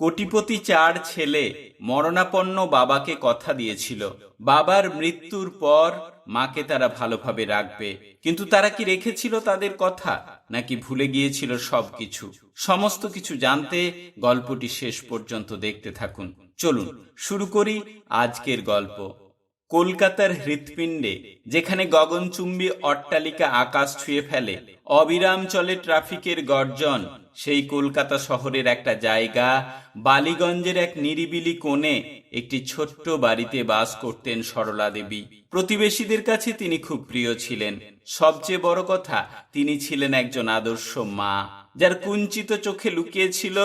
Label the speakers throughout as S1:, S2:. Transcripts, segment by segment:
S1: কোটিপতি চার ছেলে মরণাপন্ন বাবাকে কথা দিয়েছিল। বাবার মৃত্যুর পর মাকে তারা ভালোভাবে রাখবে। কিন্তু তারা কি রেখেছিল তাদের কথা? নাকি ভুলে গিয়েছিল সবকিছু? সমস্ত কিছু জানতে গল্পটি শেষ পর্যন্ত দেখতে থাকুন। চলুন, শুরু করি আজকের গল্প। কলকাতার হৃৎপিণ্ডে, যেখানে গগনচুম্বী অট্টালিকা আকাশ ছুঁয়ে ফেলে, অবিরাম চলে ট্রাফিকের গর্জন সেই কলকাতা শহরের একটা জায়গা, বালিগঞ্জের এক নিরিবিলি কোণে একটি ছোট্ট বাড়িতে বাস করতেন সরলা দেবী। প্রতিবেশীদের কাছে তিনি খুব প্রিয় ছিলেন। সবচেয়ে বড় কথা, তিনি ছিলেন একজন আদর্শ মা, যার কুঞ্চিত চোখে লুকিয়েছিল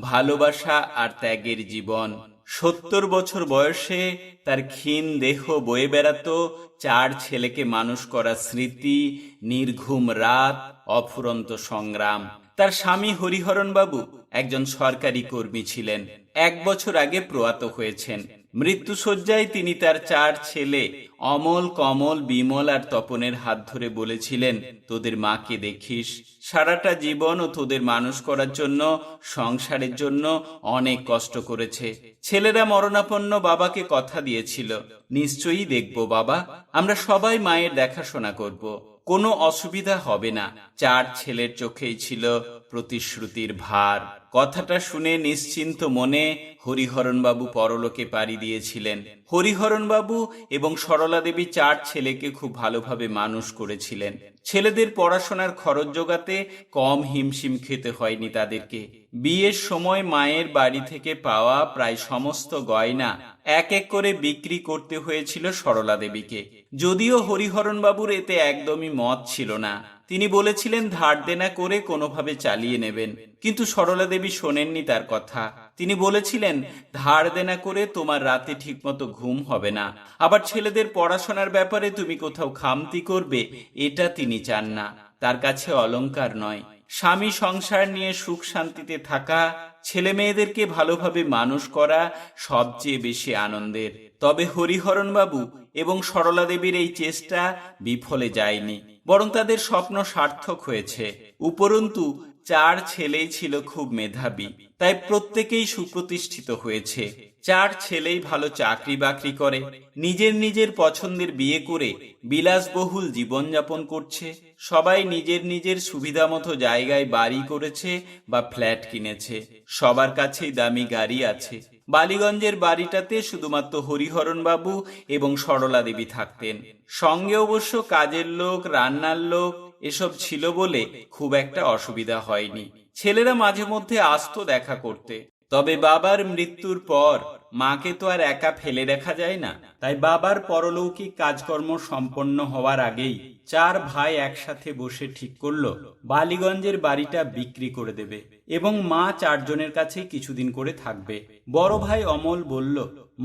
S1: ভালোবাসা আর ত্যাগের জীবন। সত্তর বছর বয়সে তার ক্ষীণ দেহ বয়ে বেড়াতো, চার ছেলেকে মানুষ করা স্মৃতি, নির্ঘুম রাত, অফুরন্ত সংগ্রাম। তার স্বামী হরিহরণ বাবু একজন সরকারি কর্মী ছিলেন। এক বছর আগে প্রয়াত হয়েছেন। মৃত্যুসজ্জায় তিনি তার চার ছেলে অমল, কমল, বিমল আর তপনের হাত ধরে বলেছিলেন, তোদের মাকে দেখিস। সারাটা জীবন ও তোদের মানুষ করার জন্য, সংসারের জন্য অনেক কষ্ট করেছে। ছেলেরা মরণাপন্ন বাবাকে কথা দিয়েছিল। নিশ্চয়ই দেখব বাবা। আমরা সবাই মায়ের দেখাশোনা করব। কোনো অসুবিধা হবে না। চার ছেলের চোখেই ছিল প্রতিশ্রুতির ভার। কথাটা শুনে নিশ্চিন্ত মনে হরিহরণবাবু পরলোকে পাড়ি দিয়েছিলেন। হরিহরণবাবু এবং সরলা দেবী চার ছেলেকে খুব ভালোভাবে মানুষ করেছিলেন। ছেলেদের পড়াশোনার খরচ জোগাতে কম হিমশিম খেতে হয়নি তাদেরকে। বিয়ের সময় মায়ের বাড়ি থেকে পাওয়া প্রায় সমস্ত গয়না এক এক করে বিক্রি করতে হয়েছিল সরলা দেবীকে। যদিও হরিহরণ বাবুর এতে একদমই মত ছিল না। তিনি বলেছিলেন, ধার দেনা করে কোনোভাবে চালিয়ে নেবেন। কিন্তু সরলা দেবী শোনেননি তার কথা। তিনি বলেছিলেন, ধার দেনা করে তোমার রাতে ঠিকমতো ঘুম হবে না। আবার ছেলেদের পড়াশোনার ব্যাপারে তুমি কোথাও খামতি করবে, এটা তিনি চান না। তার কাছে অলংকার নয়। স্বামী সংসার নিয়ে সুখ শান্তিতে থাকা ছেলে মেয়েদেরকে ভালোভাবে মানুষ করা সবচেয়ে বেশি আনন্দের। তবে হরিহরণ বাবু এবং সরলা দেবীর এই চেষ্টা বিফলে যায়নি, বরং তাদের স্বপ্ন সার্থক হয়েছে। উপরন্তু, চার ছেলেই ছিল খুব মেধাবী, তাই প্রত্যেকেই সুপ্রতিষ্ঠিত হয়েছে। চার ছেলেই ভালো চাকরি বাকরি করে, নিজের নিজের পছন্দের বিয়ে করে বিলাসবহুল জীবনযাপন করছে, সবাই নিজের নিজের সুবিধা মতো জায়গায় বাড়ি করেছে বা ফ্ল্যাট কিনেছে, সবার কাছেই দামি গাড়ি আছে। বালিগঞ্জের বাড়িটাতে শুধুমাত্র হরিহরণ বাবু এবং সরলা দেবী থাকতেন। সঙ্গে অবশ্য কাজের লোক, রান্নার লোক, এসব ছিল বলে খুব একটা অসুবিধা হয়নি। ছেলেরা মাঝে মধ্যে আসতো দেখা করতে। তবে বাবার মৃত্যুর পর মাকে তো আর একা ফেলে রাখা যায় না। তাই বাবার পরলৌকিক কাজকর্ম সম্পন্ন হওয়ার আগেই চার ভাই একসাথে বসে ঠিক করল, বালিগঞ্জের বাড়িটা বিক্রি করে দেবে এবং মা চারজনের কাছে কিছুদিন করে থাকবে। বড় ভাই অমল বলল,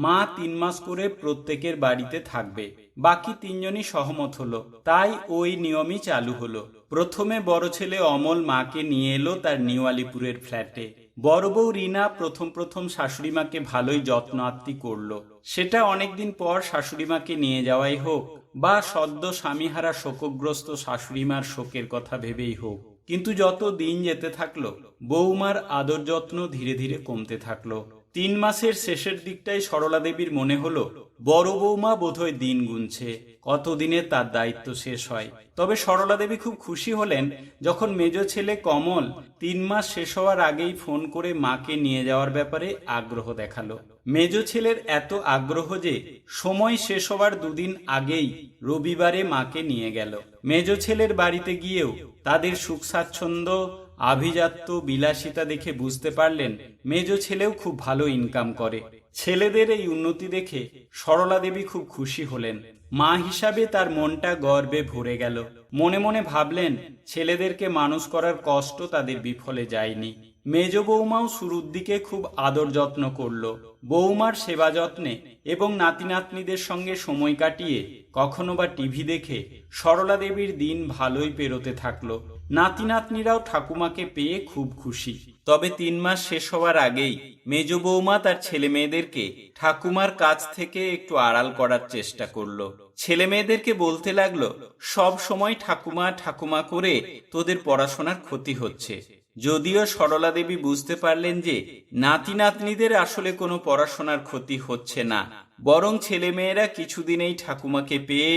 S1: মা তিন মাস করে প্রত্যেকের বাড়িতে থাকবে, বাকি তিনজনই সহমত হলো। তাই ওই নিয়মই চালু হলো। প্রথমে বড় ছেলে অমল মাকে নিয়ে এলো তার নিওয়ালিপুরের ফ্ল্যাটে। বড় বউ রিনা প্রথম প্রথম শাশুড়িমাকে ভালোই যত্ন আত্মি করল। সেটা অনেকদিন পর শাশুড়িমাকে নিয়ে যাওয়াই হোক বা সদ্য স্বামীহারা শোকগ্রস্ত শাশুড়িমার শোকের কথা ভেবেই হোক। কিন্তু যত দিন যেতে থাকল বৌমার আদর যত্ন ধীরে ধীরে কমতে থাকল। তিন মাসের শেষের দিকটাই সরলা দেবীর মনে হলো, বড় বৌমা বোধহয় দিন গুনছে, কতদিনে তার দায়িত্ব শেষ হয়। তবে সরলা দেবী খুব খুশি হলেন যখন মেজ ছেলে কমল তিন মাস শেষ হওয়ার আগেই ফোন করে মাকে নিয়ে যাওয়ার ব্যাপারে আগ্রহ দেখাল। মেজ ছেলের এত আগ্রহ যে সময় শেষ হওয়ার দুদিন আগেই রবিবারে মাকে নিয়ে গেল। মেজ ছেলের বাড়িতে গিয়েও তাদের সুখ স্বাচ্ছন্দ্য আভিজাত্য বিলাসিতা দেখে বুঝতে পারলেন মেজ ছেলেও খুব ভালো ইনকাম করে। ছেলেদের এই উন্নতি দেখে সরলা দেবী খুব খুশি হলেন। মা হিসাবে তার মনটা গর্বে ভরে গেল। মনে মনে ভাবলেন, ছেলেদেরকে মানুষ করার কষ্ট তাদের বিফলে যায়নি। মেজ বৌমাও শুরুর দিকে খুব আদর যত্ন করল। বৌমার সেবা যত্নে এবং নাতি নাতনিদের সঙ্গে সময় কাটিয়ে কখনো বা টিভি দেখে সরলা দেবীর দিন ভালোই পেরোতে থাকল। নাতি নাতনিরাও ঠাকুমাকে পেয়ে খুব খুশি। তবে তিন মাস শেষ হওয়ার আগেই মেজ বৌমা তার ছেলে মেয়েদেরকে ঠাকুমার কাছ থেকে একটু আড়াল করার চেষ্টা করল। ছেলে মেয়েদেরকে বলতে লাগল, সব সময় ঠাকুমা ঠাকুমা করে তোদের পড়াশোনার ক্ষতি হচ্ছে। যদিও সরলা দেবী বুঝতে পারলেন যে নাতি নাতনিদের আসলে কোনো পড়াশোনার ক্ষতি হচ্ছে না। বরং ছেলেমেয়েরা কিছুদিনেই ঠাকুমাকে পেয়ে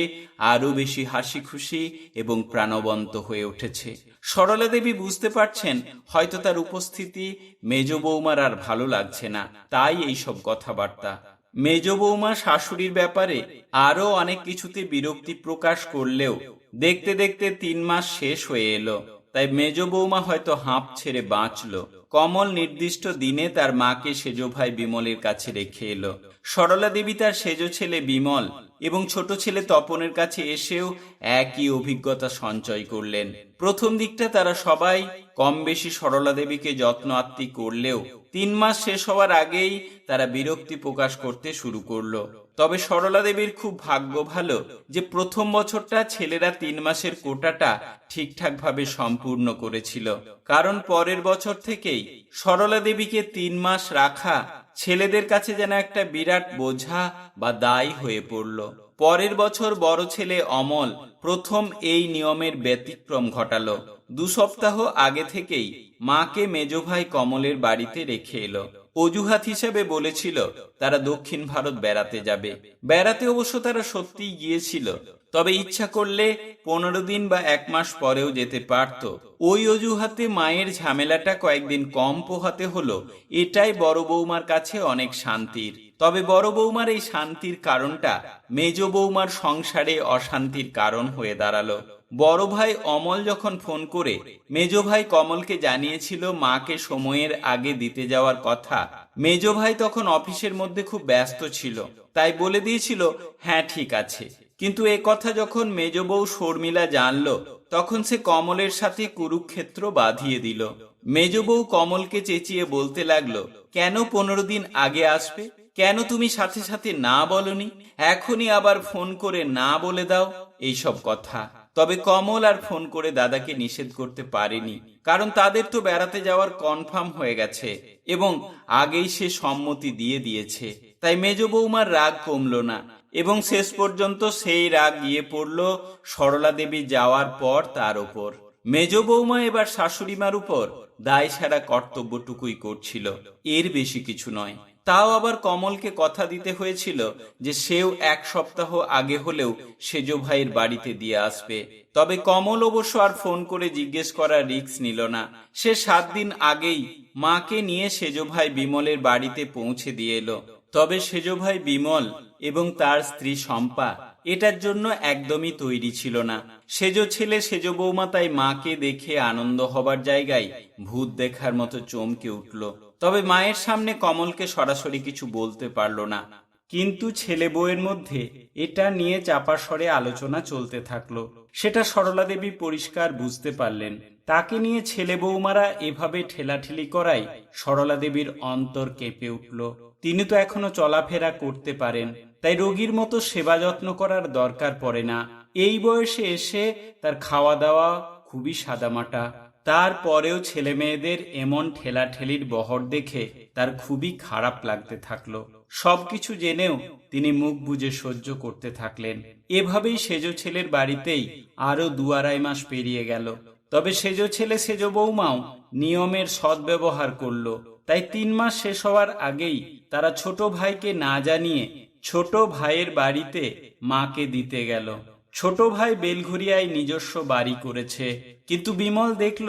S1: আরও বেশি হাসি খুশি এবং প্রাণবন্ত হয়ে উঠেছে। সরলা দেবী বুঝতে পারছেন, হয়তো তার উপস্থিতি মেজ বৌমার আর ভালো লাগছে না, তাই এইসব কথাবার্তা। মেজ বৌমা শাশুড়ির ব্যাপারে আরও অনেক কিছুতে বিরক্তি প্রকাশ করলেও দেখতে দেখতে তিন মাস শেষ হয়ে এলো, তাই মেজ বৌমা হয়তো হাঁপ ছেড়ে বাঁচল। কমল নির্দিষ্ট দিনে তার মাকে সেজ ভাই বিমলের কাছে রেখে এলো। সরলা দেবী তার সেজ ছেলে বিমল এবং ছোট ছেলে তপনের কাছে এসেও একই অভিজ্ঞতা সঞ্চয় করলেন। প্রথম দিকটা তারা সবাই কম বেশি সরলা দেবীকে যত্ন আত্মি করলেও তিন মাস শেষ হওয়ার আগেই তারা বিরক্তি প্রকাশ করতে শুরু করল। তবে সরলা দেবীর খুব ভাগ্য ভালো যে প্রথম বছরটা ছেলেরা তিন মাসের কোটাটা ঠিকঠাক ভাবে সম্পূর্ণ করেছিল। কারণ পরের বছর থেকেই সরলা দেবীকে তিন মাস রাখা ছেলেদের কাছে যেন একটা বিরাট বোঝা বা দায় হয়ে পড়ল। পরের বছর বড় ছেলে অমল প্রথম এই নিয়মের ব্যতিক্রম ঘটালো। দু সপ্তাহ আগে থেকেই মাকে মেজ ভাই কমলের বাড়িতে রেখে এলো। অজুহাত হিসেবে বলেছিল, তারা দক্ষিণ ভারত বেড়াতে যাবে। বেড়াতে অবশ্য তারা সত্যিই গিয়েছিল, তবে ইচ্ছা করলে পনেরো দিন বা এক মাস পরেও যেতে পারত। ওই অজুহাতে মায়ের ঝামেলাটা কয়েকদিন কম পোহাতে হলো, এটাই বড় বৌমার কাছে অনেক শান্তির। তবে বড় বৌমার এই শান্তির কারণটা মেজ বৌমার সংসারে অশান্তির কারণ হয়ে দাঁড়াল। বড় ভাই অমল যখন ফোন করে, মেজ ভাই কমলকে জানিয়েছিল মাকে সময়ের আগে দিতে যাওয়ার কথা। মেজ ভাই তখন অফিসের মধ্যে খুব ব্যস্ত ছিল, তাই বলে দিয়েছিল হ্যাঁ ঠিক আছে। কিন্তু এ কথা যখন মেজ বউ শর্মিলা জানল, তখন সে কমলের সাথে কুরুক্ষেত্র বাঁধিয়ে দিল। মেজ বউ কমলকে চেঁচিয়ে বলতে লাগল, কেন পনেরো দিন আগে আসবে? কেন তুমি সাথে সাথে না বলনি? এখনই আবার ফোন করে না বলে দাও। এইসব কথা। তবে কমল আর ফোন করে দাদাকে নিষেধ করতে পারেনি, কারণ তাদের তো বেড়াতে যাওয়ার কনফার্ম হয়ে গেছে এবং আগেই সে সম্মতি দিয়ে দিয়েছে। তাই মেজ বৌমার রাগ কমল না এবং শেষ পর্যন্ত সেই রাগ গিয়ে পড়ল সরলা দেবী যাওয়ার পর তার ওপর। মেজ বৌমা এবার শাশুড়িমার উপর দায় সারা কর্তব্যটুকুই করছিল, এর বেশি কিছু নয়। তাও আবার কমলকে কথা দিতে হয়েছিল যে সেও এক সপ্তাহ আগে হলেও সেজ ভাইয়ের বাড়িতে দিয়ে আসবে। তবে কমল অবশ্য আর ফোন করে জিজ্ঞেস করার রিক্স নিল না। সে সাত দিন আগেই মাকে নিয়ে সেজ ভাই বিমলের বাড়িতে পৌঁছে দিয়ে এলো। তবে সেজ ভাই বিমল এবং তার স্ত্রী শম্পা এটার জন্য একদমই তৈরি ছিল না। সেজ ছেলে, সেজ বৌমা তাই মাকে দেখে আনন্দ হবার জায়গায় ভূত দেখার মতো চমকে উঠল। তবে মায়ের সামনে কমলকে সরাসরি কিছু বলতে পারল না। কিন্তু ছেলে বউয়ের মধ্যে এটা নিয়ে চাপা স্বরে আলোচনা চলতে থাকল। সেটা সরলা দেবী পরিষ্কার বুঝতে পারলেন। তাকে নিয়ে ছেলে বৌমারা এভাবে ঠেলাঠেলি করাই সরলা দেবীর অন্তর কেঁপে উঠল। তিনি তো এখনও চলাফেরা করতে পারেন, তাই রোগীর মতো সেবা যত্ন করার দরকার পড়ে না। এই বয়সে এসে তার খাওয়া দাওয়া খুবই সাদামাটা। তারপরেও ছেলে মেয়েদের এমন ঠেলাঠেলির বহর দেখে তার খুবই খারাপ লাগতে থাকল। সবকিছু জেনেও তিনি মুখ বুজে সহ্য করতে থাকলেন। এভাবেই সেজ ছেলের বাড়িতেই আরও দু আড়াই মাস পেরিয়ে গেল। তবে সেজ ছেলে, সেজ বৌমাও নিয়মের সদ্ব্যবহার করল। তাই তিন মাস শেষ হওয়ার আগেই তারা ছোট ভাইকে না জানিয়ে ছোট ভাইয়ের বাড়িতে মাকে দিতে গেল। ছোট ভাই বেলঘরিয়ায় নিজস্ব বাড়ি করেছে, কিন্তু বিমল দেখল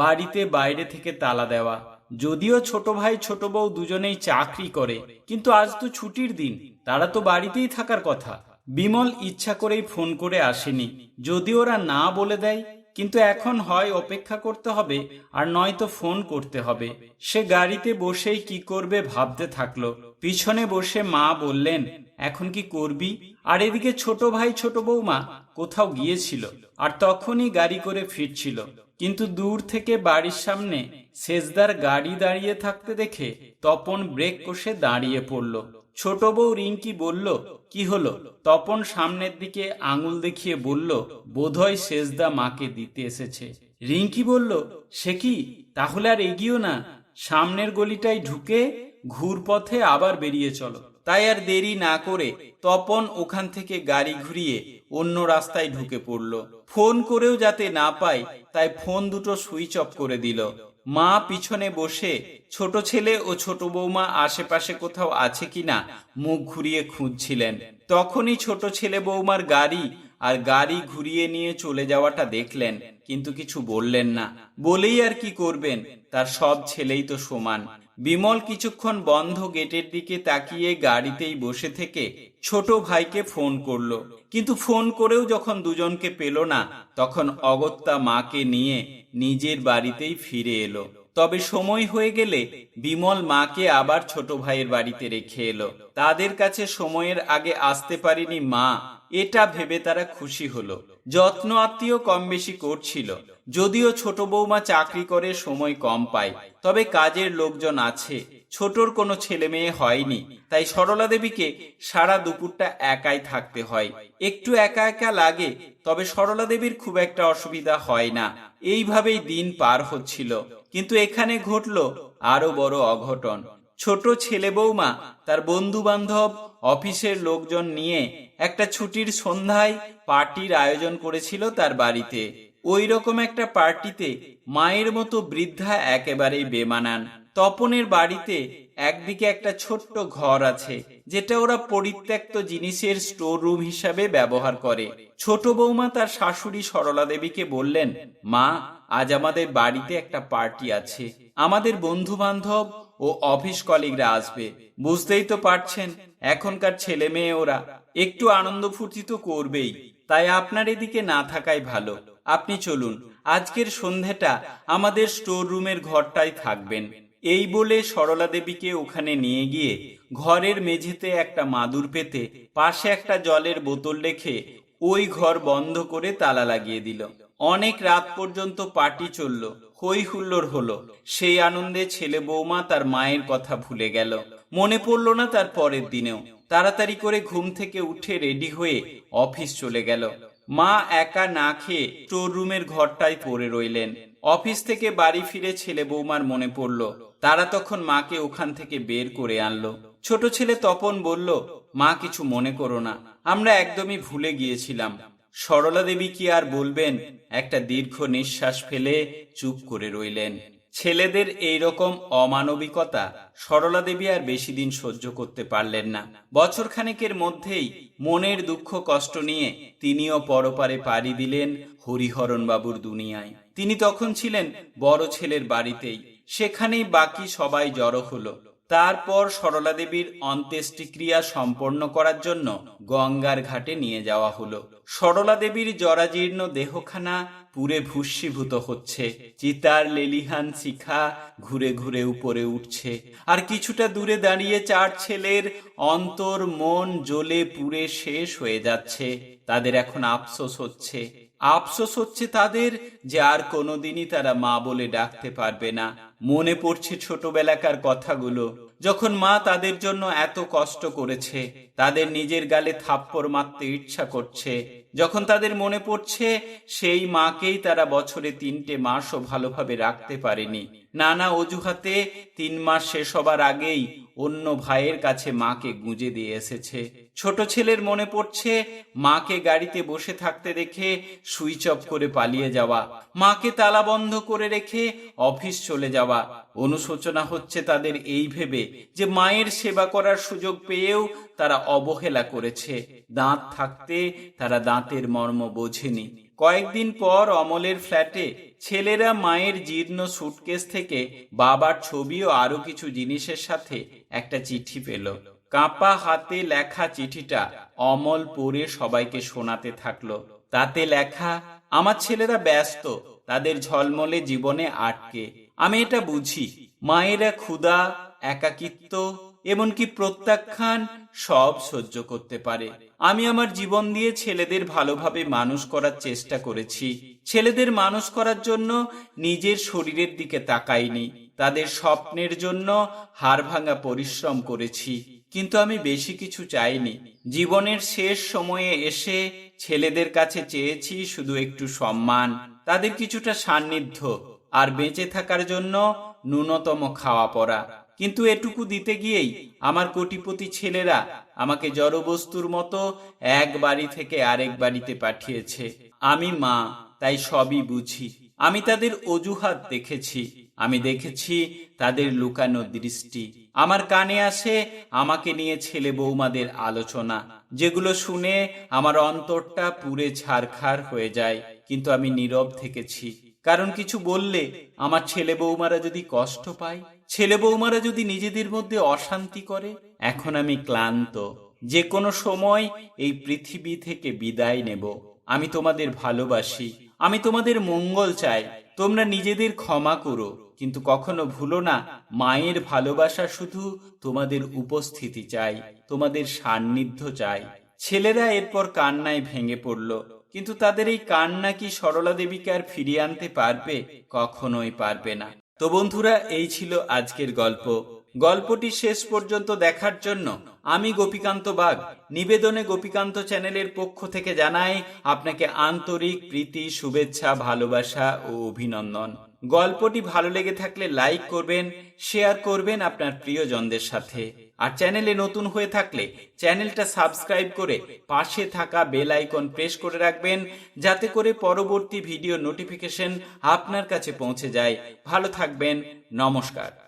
S1: বাড়িতে বাইরে থেকে তালা দেওয়া। যদিও ছোট ভাই ছোট বউ দুজনেই চাকরি করে, কিন্তু আজ তো ছুটির দিন, তারা তো বাড়িতেই থাকার কথা। বিমল ইচ্ছা করেই ফোন করে আসেনি যদি ওরা না বলে দেয়, কিন্তু এখন হয় অপেক্ষা করতে হবে আর নয়তো ফোন করতে হবে। সে গাড়িতে বসেই কি করবে ভাবতে থাকল। পিছনে বসে মা বললেন, এখন কি করবি? আর এদিকে ছোট ভাই, ছোট বৌমা কোথাও গিয়েছিল আর তখনই গাড়ি করে ফিরছিল। কিন্তু দূর থেকে বাড়ির সামনে সেজদার গাড়ি দাঁড়িয়ে থাকতে দেখে তপন ব্রেক কষে দাঁড়িয়ে পড়ল। ছোট বউ রিঙ্কি বলল, কি হলো? তপন সামনের দিকে আঙুল দেখিয়ে বলল, বোধহয় সেজদা মাকে দিতে এসেছে। রিঙ্কি বলল, সে কি? তাহলে আর এগিয়েও না। সামনের গলিটাই ঢুকে ঘুর পথে আবার বেরিয়ে চলো। তাই আর দেরি না করে তপন ওখান থেকে গাড়ি ঘুরিয়ে অন্য রাস্তায় ঢুকে পড়ল। ফোন করেও যাতে না পায়, তাই ফোন দুটো সুইচ অফ করে দিল। মা পিছনে বসে, ছোট ছেলে ও ছোট বৌমা আশেপাশে কোথাও আছে কিনা মুখ ঘুরিয়ে খুঁজছিলেন। তখনই ছোট ছেলে বৌমার গাড়ি আর গাড়ি ঘুরিয়ে নিয়ে চলে যাওয়াটা দেখলেন, কিন্তু কিছু বললেন না। বলেই আর কি করবেন? তার সব ছেলেই তো সমান। বিমল কিছুক্ষণ বন্ধ গেটের দিকে তাকিয়ে গাড়িতেই বসে থেকে ছোট ভাইকে ফোন করল। কিন্তু ফোন করেও যখন দুজনকে পেল না, তখন অগত্যা মাকে নিয়ে নিজের বাড়িতেই ফিরে এলো। তবে সময় হয়ে গেলে বিমল মাকে আবার ছোট ভাইয়ের বাড়িতে রেখে এলো। তাদের কাছে সময়ের আগে আসতে পারেনি মা এটা ভেবে তারা খুশি হলো। যত্ন আত্মীয় কম বেশি করছিল। যদিও ছোট বৌমা চাকরি করে সময় কম পায়, তবে কাজের লোকজন আছে। ছোটর কোনো ছেলে মেয়ে হয়নি, তাই সরলা দেবীকে সারা দুপুরটা একাই থাকতে হয়। একটু একা একা লাগে, তবে সরলা দেবীর খুব একটা অসুবিধা হয় না। এইভাবেই দিন পার হচ্ছিল। কিন্তু এখানে ঘটল আরও বড় অঘটন। ছোট ছেলে বৌমা, তার বন্ধু বান্ধব অফিসের লোকজন নিয়ে একটা ছুটির সন্ধ্যায় পার্টির আয়োজন করেছিল তার বাড়িতে। ওই রকম একটা পার্টিতে মায়ের মতো বৃদ্ধা একেবারেই বেমানান। তপনের বাড়িতে একদিকে একটা ছোট্ট ঘর আছে, যেটা ওরা পরিত্যক্ত জিনিসের স্টোর রুম হিসাবে ব্যবহার করে। ছোট বৌমা তার শাশুড়ি সরলা দেবীকে বললেন, মা, আজ আমাদের বাড়িতে একটা পার্টি আছে। আমাদের বন্ধু বান্ধব ও অফিস কলিগরা আসবে। বুঝতেই তো পারছেন, এখনকার ছেলে মেয়ে ওরা একটু আনন্দ ফুর্তি তো করবেই। তাই আপনার এদিকে না থাকাই ভালো। আপনি চলুন, আজকের সন্ধেটা আমাদের স্টোর রুমের ঘরটাই থাকবেন। এই বলে সরলা দেবীকে ওখানে নিয়ে গিয়ে ঘরের মেঝেতে একটা মাদুর পেতে পাশে একটা জলের বোতল রেখে ওই ঘর বন্ধ করে তালা লাগিয়ে দিল। অনেক রাত পর্যন্ত পার্টি চলল হই হুল্লোড় হলো। সেই আনন্দে ছেলে বৌমা তার মায়ের কথা ভুলে গেল। মনে পড়ল না তার পরের দিনেও। তাড়াতাড়ি করে ঘুম থেকে উঠে রেডি হয়ে অফিস চলে গেল। মা একা না খেয়ে স্টোর রুমের ঘরটাই পড়ে রইলেন। অফিস থেকে বাড়ি ফিরে ছেলে বৌমার মনে পড়ল, তারা তখন মাকে ওখান থেকে বের করে আনলো। ছোট ছেলে তপন বলল, মা, কিছু মনে করো না। আমরা একদমই ভুলে গিয়েছিলাম। সরলা দেবী কি আর বলবেন? একটা দীর্ঘ নিঃশ্বাস ফেলে চুপ করে রইলেন। ছেলেদের এই রকম অমানবিকতা সরলা দেবী আর বেশি দিন সহ্য করতে পারলেন না। বছর খানেকের মধ্যেই মনের দুঃখ কষ্ট নিয়ে তিনিও পরপারে পাড়ি দিলেন হরিহরণ বাবুর দুনিয়ায়। তিনি তখন ছিলেন বড় ছেলের বাড়িতেই। সেখানেই বাকি সবাই জড়ো হলো। তারপর সরলা দেবীর অন্ত্যেষ্টিক্রিয়া সম্পন্ন করার জন্য গঙ্গার ঘাটে নিয়ে যাওয়া হলো। সরলা দেবীর জরাজীর্ণ দেহখানা পুরে ভূষীভূত হচ্ছে। চিতার লেলিহান শিখা ঘুরে ঘুরে উপরে উঠছে। আর কিছুটা দূরে দাঁড়িয়ে চার ছেলের অন্তর মন জ্বলে পুরে শেষ হয়ে যাচ্ছে। তাদের এখন আফসোস হচ্ছে। আফসোস হচ্ছে তাদের যে আর কোনোদিনই তারা মা বলে ডাকতে পারবে না। মনে পড়ছে ছোটবেলাকার কথাগুলো। যখন মা তাদের জন্য এত কষ্ট করেছে, তাদের নিজের গালে থাপ্পড় মারতে ইচ্ছা করছে, যখন তাদের মনে পড়ছে, সেই মাকেই তারা বছরে তিনটে মাসও ভালোভাবে রাখতে পারেনি। নানা অজুহাতে তিন মাস শেষ হবার আগেই অন্য ভাইয়ের কাছে মাকে গুঁজে দিয়ে এসেছে। ছোট ছেলের মনে পড়ছে, মাকে গাড়িতে বসে থাকতে দেখে সুইচ অফ করে পালিয়ে যাওয়া, মাকে তালা বন্ধ করে রেখে অফিস চলে যাওয়া। অনুশোচনা হচ্ছে তাদের এই ভেবে যে মায়ের সেবা করার সুযোগ পেয়েও তারা অবহেলা করেছে। দাঁত থাকতে তারা দাঁতের মর্ম বোঝেনি। কয়েকদিন পর অমলের ফ্ল্যাটে ছেলেরা মায়ের জীর্ণ সুটকেস থেকে বাবার ছবি ও আরও কিছু জিনিসের সাথে একটা চিঠি পেল। কাঁপা হাতে লেখা চিঠিটা অমল পড়ে সবাইকে শোনাতে থাকল। তাতে লেখা, আমার ছেলেরা ব্যস্ত, তাদের ঝলমলে জীবনে আটকে। আমি এটা বুঝি। মায়েরা ক্ষুধা একাকিত্ব, এমনকি প্রত্যাখ্যান সব সহ্য করতে পারে। আমি আমার জীবন দিয়ে ছেলেদের ভালোভাবে মানুষ করার চেষ্টা করেছি। ছেলেদের মানুষ করার জন্য নিজের শরীরের দিকে তাকাইনি। তাদের স্বপ্নের জন্য হাড় ভাঙা পরিশ্রম করেছি। কিন্তু আমি বেশি কিছু চাইনি। জীবনের শেষ সময়ে এসে ছেলেদের কাছে চেয়েছি শুধু একটু সম্মান, তাদের কিছুটা সান্নিধ্য, আর বেঁচে থাকার জন্য ন্যূনতম খাওয়া পড়া কিন্তু এটুকু দিতে গিয়েই আমার কোটিপতি ছেলেরা আমাকে জড়বস্তুর মতো এক বাড়ি থেকে আরেক বাড়িতে পাঠিয়েছে। আমি মা, তাই সবই বুঝি। আমি তাদের অজুহাত দেখেছি। আমি দেখেছি তাদের লুকানো দৃষ্টি। আমার কানে আসে আমাকে নিয়ে ছেলে বৌমাদের আলোচনা, যেগুলো শুনে আমার অন্তরটা পুরে ছারখার হয়ে যায়। কিন্তু আমি নীরব থেকেছি। কারণ কিছু বললে আমার ছেলে বৌমারা যদি কষ্ট পায়, ছেলে বৌমারা যদি নিজেদের মধ্যে অশান্তি করে, এখন আমি ক্লান্ত। যে কোনো সময় এই পৃথিবী থেকে বিদায় নেব। আমি তোমাদের ভালোবাসি, আমি তোমাদের মঙ্গল চাই, তোমরা নিজেদের ক্ষমা করো, কিন্তু কখনো ভুলো না, মায়ের ভালোবাসা শুধু তোমাদের উপস্থিতি চাই, তোমাদের সান্নিধ্য চাই। ছেলেরা এরপর কান্নায় ভেঙে পড়ল। কিন্তু তাদের এই কান্না কি সরলা দেবীকে আর ফিরিয়ে আনতে পারবে? কখনোই পারবে না। তো বন্ধুরা, এই ছিল আজকের গল্প। গল্পটি শেষ পর্যন্ত দেখার জন্য আমি গোপীকান্ত বাগ। নিবেদনে গোপীকান্ত চ্যানেলের পক্ষ থেকে জানাই আপনাকে আন্তরিক প্রীতি, শুভেচ্ছা, ভালোবাসা ও অভিনন্দন। গল্পটি ভালো লেগে থাকলে লাইক করবেন, শেয়ার করবেন আপনার প্রিয়জনদের সাথে। আর চ্যানেলে নতুন হয়ে থাকলে চ্যানেলটা সাবস্ক্রাইব করে পাশে থাকা বেল আইকন প্রেস করে রাখবেন, যাতে করে পরবর্তী ভিডিও নোটিফিকেশন আপনার কাছে পৌঁছে যায়। ভালো থাকবেন, নমস্কার।